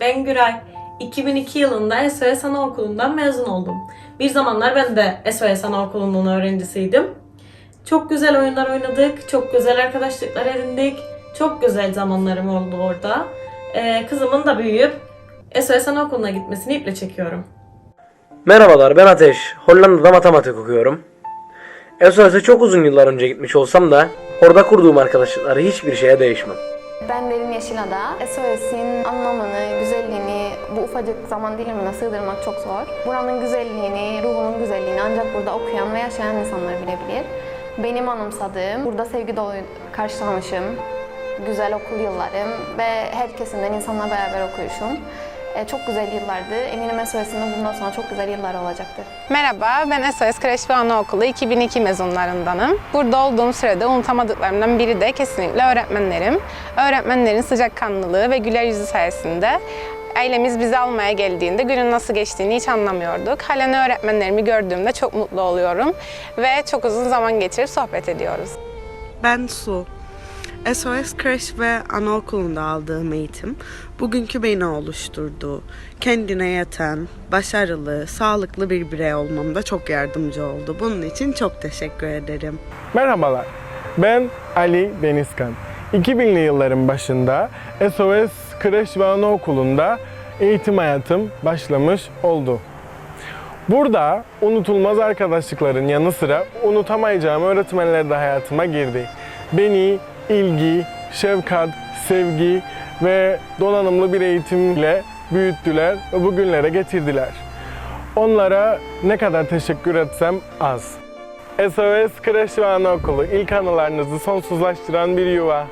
Ben Güray. 2002 yılında SOS Anaokulu'ndan mezun oldum. Bir zamanlar ben de SOS Anaokulu'nun öğrencisiydim. Çok güzel oyunlar oynadık, çok güzel arkadaşlıklar edindik. Çok güzel zamanlarım oldu orada. Ee, kızımın da büyüyüp SOS Anaokulu'na gitmesini iple çekiyorum. Merhabalar ben Ateş. Hollanda'da matematik okuyorum. SOS'e çok uzun yıllar önce gitmiş olsam da orada kurduğum arkadaşlıkları hiçbir şeye değişmem. Ben Derin Yeşilada. SOS'in anlamını, güzelliğini bu ufacık zaman dilimine sığdırmak çok zor. Buranın güzelliğini, ruhunun güzelliğini ancak burada okuyan ve yaşayan insanlar bilebilir. Benim anımsadığım, burada sevgi dolu karşılamışım, güzel okul yıllarım ve herkesinden insanla beraber okuyuşum. E, çok güzel yıllardı. Eminim SOS'in bundan sonra çok güzel yıllar olacaktır. Merhaba, ben SOS Kreş ve Anaokulu 2002 mezunlarındanım. Burada olduğum sürede unutamadıklarımdan biri de kesinlikle öğretmenlerim. Öğretmenlerin sıcakkanlılığı ve güler yüzü sayesinde ailemiz bizi almaya geldiğinde günün nasıl geçtiğini hiç anlamıyorduk. Halen öğretmenlerimi gördüğümde çok mutlu oluyorum ve çok uzun zaman geçirip sohbet ediyoruz. Ben Su. SOS Kreş ve Anaokulu'nda aldığım eğitim bugünkü beni oluşturdu. Kendine yeten, başarılı, sağlıklı bir birey olmamda çok yardımcı oldu. Bunun için çok teşekkür ederim. Merhabalar, ben Ali Denizkan. 2000'li yılların başında SOS Kreş ve Anaokulu'nda eğitim hayatım başlamış oldu. Burada unutulmaz arkadaşlıkların yanı sıra unutamayacağım öğretmenler de hayatıma girdi. Beni ilgi, şefkat, sevgi ve donanımlı bir eğitimle büyüttüler ve bugünlere getirdiler. Onlara ne kadar teşekkür etsem az. SOS Kreş ve Anaokulu ilk anılarınızı sonsuzlaştıran bir yuva.